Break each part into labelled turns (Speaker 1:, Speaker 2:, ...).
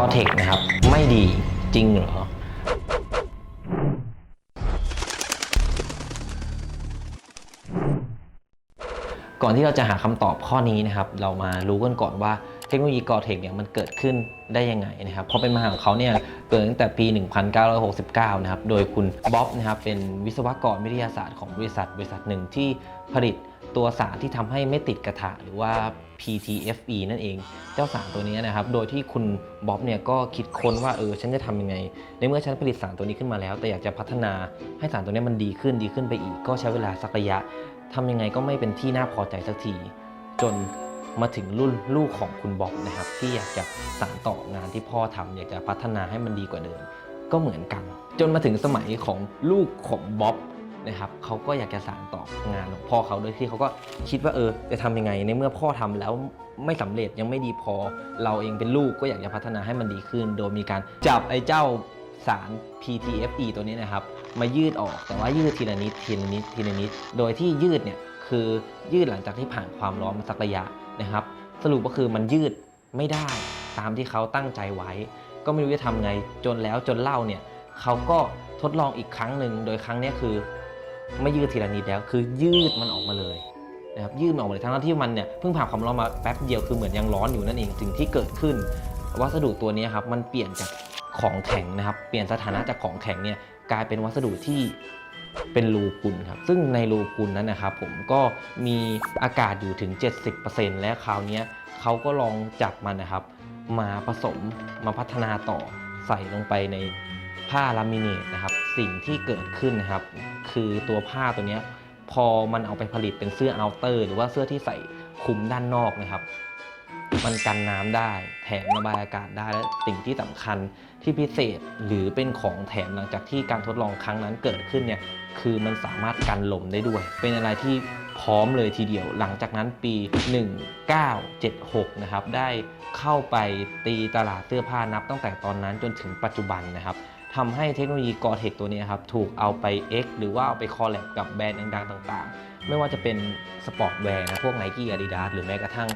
Speaker 1: อเทคนะครับ ไม่ดีจริงเหรอ ก่อนที่เราจะหาคำตอบข้อนี้นะครับ เรามารู้กันก่อนว่าเทคโนโลยีกอเทคเนี่ยมันเกิดขึ้นได้ยังไงนะครับเพราะเป็นมาของเขาเนี่ยเกิดตั้งแต่ปี 1969 นะครับ โดยคุณบ๊อบนะครับเป็นวิศวกรวิทยาศาสตร์ของบริษัทบริษัทหนึ่งที่ผลิต ตัวสารที่ทำให้ไม่ติดกระทะหรือว่า PTFE นั่นเอง เจ้าสารตัวนี้นะครับ โดยที่คุณบ๊อบเนี่ยก็คิดค้นว่าเออฉันจะทำยังไง ในเมื่อฉันผลิตสารตัวนี้ขึ้นมาแล้ว แต่อยากจะพัฒนาให้สารตัวนี้มันดีขึ้นดีขึ้นไปอีก ก็ใช้เวลาสักระยะทำยังไงก็ไม่เป็นที่น่าพอใจสักที จนมาถึงรุ่นลูกของคุณบ๊อบนะครับ ที่อยากจะสานต่องานที่พ่อทำอยากจะพัฒนาให้มันดีกว่าเดิม ก็เหมือนกัน จนมาถึงสมัยของลูกของบ๊อบ นะครับเขาก็อยากจะสานต่องานของพ่อเขาโดยที่เขาก็คิดว่าเออจะทำยังไงในเมื่อพ่อทำแล้วไม่สำเร็จยังไม่ดีพอ เราเองเป็นลูกก็อยากจะพัฒนาให้มันดีขึ้น โดยมีการจับไอ้เจ้าสาร PTFE ตัวนี้นะครับ มายืดออกแต่ว่ายืดทีละนิดทีละนิดทีละนิด โดยที่ยืดเนี่ยคือยืดหลังจากที่ผ่านความร้อนมาสักระยะนะครับ สรุปก็คือมันยืดไม่ได้ตามที่เขาตั้งใจไว้ ก็ไม่รู้จะทำไงจนแล้วจนเล่าเนี่ยเขาก็ทดลองอีกครั้งหนึ่งโดยครั้งเนี้ยคือ ไม่ยืดทีละนิดแล้วคือยืดมันออกมาเลยนะครับยืดมันออกมาเลยทั้งที่มันเนี่ยเพิ่งผ่านความร้อนมาแป๊บเดียวคือเหมือนยังร้อนอยู่นั่นเองสิ่งที่เกิดขึ้น วัสดุตัวนี้ครับมันเปลี่ยนจากของแข็งนะครับ เปลี่ยนสถานะจากของแข็งเนี่ยกลายเป็นวัสดุที่เป็นรูพุนครับซึ่งในรูพุนนั้นนะครับผมก็มีอากาศอยู่ถึง 70%และคราวนี้เขาก็ลองจับมันนะครับ มาผสมมาพัฒนาต่อใส่ลงไปใน ผ้าลามิเนตนะครับสิ่งที่เกิดขึ้นนะครับ คือตัวผ้าตัวนี้พอมันเอาไปผลิตเป็นเสื้อเอัลเตอร์ หรือว่าเสื้อที่ใส่คลุมด้านนอกนะครับ มันกันน้ำได้ แถมระบายอากาศได้และสิ่งที่สำคัญที่พิเศษหรือเป็นของแถมหลังจากที่การทดลองครั้งนั้นเกิดขึ้นเนี่ยคือมันสามารถกันลมได้ด้วย เป็นอะไรที่พร้อมเลยทีเดียว หลังจากนั้นปี 1976 นะครับ ได้เข้าไปตีตลาดเสื้อผ้านับตั้งแต่ตอนนั้นจนถึงปัจจุบันนะครับ ทำให้เทคโนโลยีกอเทคตัวนี้ครับถูกเอาไป X หรือว่าเอาไปคอลแลบกับแบรนด์ดังๆต่างๆ ไม่ว่าจะเป็นสปอร์ตแวร์นะพวก Nike Adidas หรือแม้กระทั่ง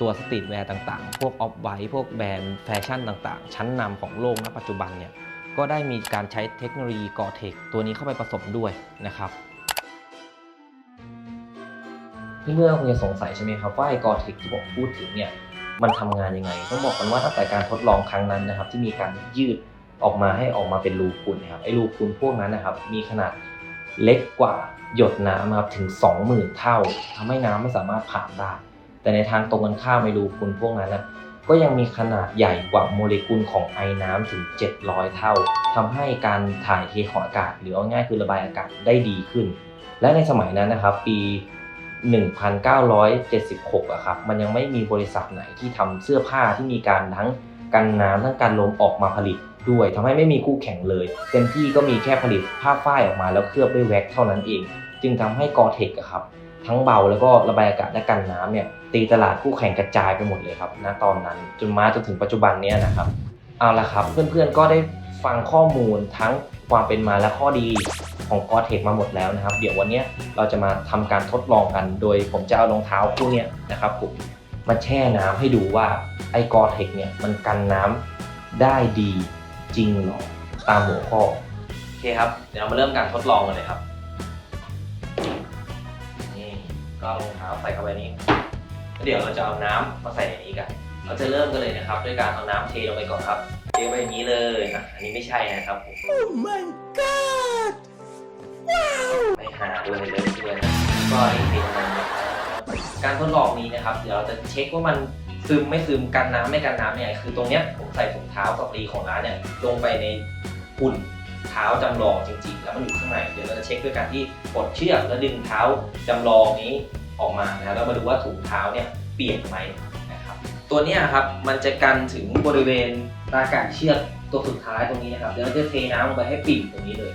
Speaker 1: ตัวสตรีทแวร์ต่างๆ พวกออฟไวพวกแบรนด์แฟชั่นต่างๆ ชั้นนำของโลกณปัจจุบันเนี่ยก็ได้มีการใช้เทคโนโลยีกอเทคตัวนี้เข้าไปผสมด้วยนะครับเพื่อนๆคงจะสงสัยใช่ไหมครับว่าไอ้กอเทคที่ผมพูดถึงเนี่ยมันทำงานยังไง ต้องบอกกันว่าตั้งแต่การทดลองครั้งนั้นนะครับ ที่มีการยืด ออกมาให้ออกมาเป็นรูพุนนะครับไอ้รูพุนพวกนั้นนะครับ มีขนาดเล็กกว่าหยดน้ำครับถึง 20,000 เท่าทำให้น้ำไม่สามารถผ่านได้ แต่ในทางตรงกันข้ามไอ้รูพุนพวกนั้นนะก็ยังมีขนาดใหญ่กว่าโมเลกุลของไอน้ำถึง 700 เท่าทำให้การถ่ายเทของอากาศ หรือเอาง่ายคือระบายอากาศได้ดีขึ้น และในสมัยนั้นนะครับ ปี 1976อะครับมันยังไม่มีบริษัทไหนที่ทำเสื้อผ้าที่มีการทั้งกันน้ำทั้งกันลมออกมาผลิต ด้วยทำให้ไม่มีคู่แข่งเลย เต็มที่ก็มีแค่ผลิตผ้าฝ้ายออกมาแล้วเคลือบด้วยแว็กเท่านั้นเอง จึงทำให้กอเทคครับทั้งเบาแล้วก็ระบายอากาศและกันน้ำเนี่ยตีตลาดคู่แข่งกระจายไปหมดเลยครับณตอนนั้นจนมาจนถึงปัจจุบันเนี้ยนะครับเอาละครับ เพื่อนๆก็ได้ฟังข้อมูลทั้งความเป็นมาและข้อดีของกอเทคมาหมดแล้วนะครับ เดี๋ยววันนี้เราจะมาทำการทดลองกัน โดยผมจะเอารองเท้าคู่เนี้ยนะครับผมมาแช่น้ำให้ดูว่าไอ้กอเทคเนี่ยมันกันน้ำได้ดี จริงหรอตามหัวข้อโอเคครับ เดี๋ยวเรามาเริ่มการทดลองกันเลยครับ นี่ก็เอารองเท้าใส่เข้าไปนี่แล้วเดี๋ยวเราจะเอาน้ำมาใส่ในนี้กัน เราจะเริ่มกันเลยนะครับ ด้วยการเอาน้ำเทลงไปก่อนครับ เทไปอย่างนี้เลยนะอันนี้ไม่ใช่นะครับผม
Speaker 2: Oh my god!
Speaker 1: ไปหาด้วยเลยด้วยนะก็นี่เทลงไปนะครับการทดลองนี้นะครับ เดี๋ยวเราจะเช็คว่ามัน ซึมไม่ซึมกันน้ำไม่กันน้ำเนี่ยคือตรงเนี้ยผมใส่ถุงเท้าสตรีของร้านเนี่ยลงไปในหุ่นเท้าจำลองจริงๆ แล้วมันอยู่ข้างในเดี๋ยวเราจะเช็คด้วยการที่ปลดเชือกแล้วดึงเท้าจำลองนี้ออกมานะครับแล้วมาดูว่าถุงเท้าเนี่ยเปียกไหมนะครับตัวเนี้ยครับมันจะกันถึงบริเวณตาก่ายเชือกตัวสุดท้ายตรงนี้นะครับเดี๋ยวเราจะเทน้ำลงไปให้ปิ่มตรงนี้เลย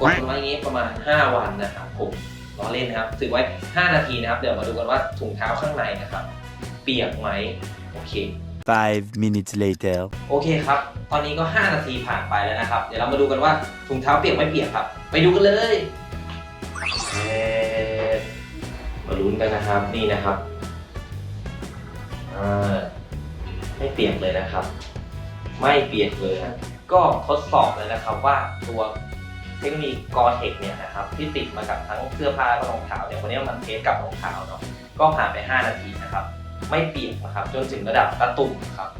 Speaker 1: กดไว้อย่างนี้ประมาณ 5 วันนะครับผม ล้อเล่นนะครับถือไว้ 5 นาทีนะครับ เดี๋ยวมาดูกันว่าถุงเท้าข้างในนะครับ เปียกไหมโอเค
Speaker 2: Five minutes later.
Speaker 1: โอเคครับ ตอนนี้ก็ 5 นาทีผ่านไปแล้วนะครับ เดี๋ยวเรามาดูกันว่าถุงเท้าเปียกไม่เปียกครับ ไปดูกันเลยเอ่อมาลุ้นกันนะครับนี่นะครับอ่าไม่เปียกเลยนะครับ ไม่เปียกเลยนะก็ทดสอบเลยนะครับว่าตัว เทคโนโลยีกอเทคเนี่ยนะครับที่ติดมากับทั้งเสื้อผ้าและรองเท้าเนี่ยวันนี้มันเทสกับรองเท้าเนาะก็ผ่านไป 5 นาทีนะครับ ไม่เปียกนะครับ จนถึงระดับตะตุ่มครับ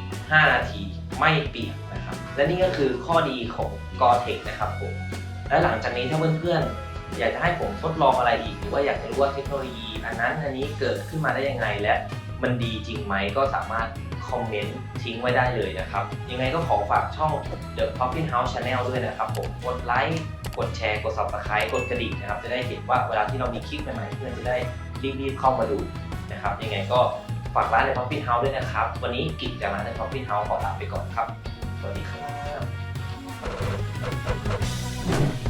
Speaker 1: 5 นาทีไม่เปียกนะครับ และนี่ก็คือข้อดีของกอเทคนะครับผมและหลังจากนี้ถ้าเพื่อนๆอยากจะให้ผมทดลองอะไรอีก หรือว่าอยากจะรู้ว่าเทคโนโลยี อันนั้นอันนี้เกิดขึ้นมาได้ยังไงและ มันดีจริงไหมก็สามารถคอมเมนต์ทิ้งไว้ได้เลยนะครับ ยังไงก็ขอฝากช่อง The Coffin House Channel ด้วยนะครับผมกดไลค์กดแชร์ กด Subscribe กดกระดิ่งนะครับ จะได้เห็นว่าเวลาที่เรามีคลิปใหม่ๆเพื่อนจะได้รีบๆเข้ามาดูนะครับ ยังไงก็ฝากร้านใน Coffin House ด้วยนะครับ วันนี้กิจจากร้านใน Coffin House ขอลาไปก่อนครับ สวัสดีครับ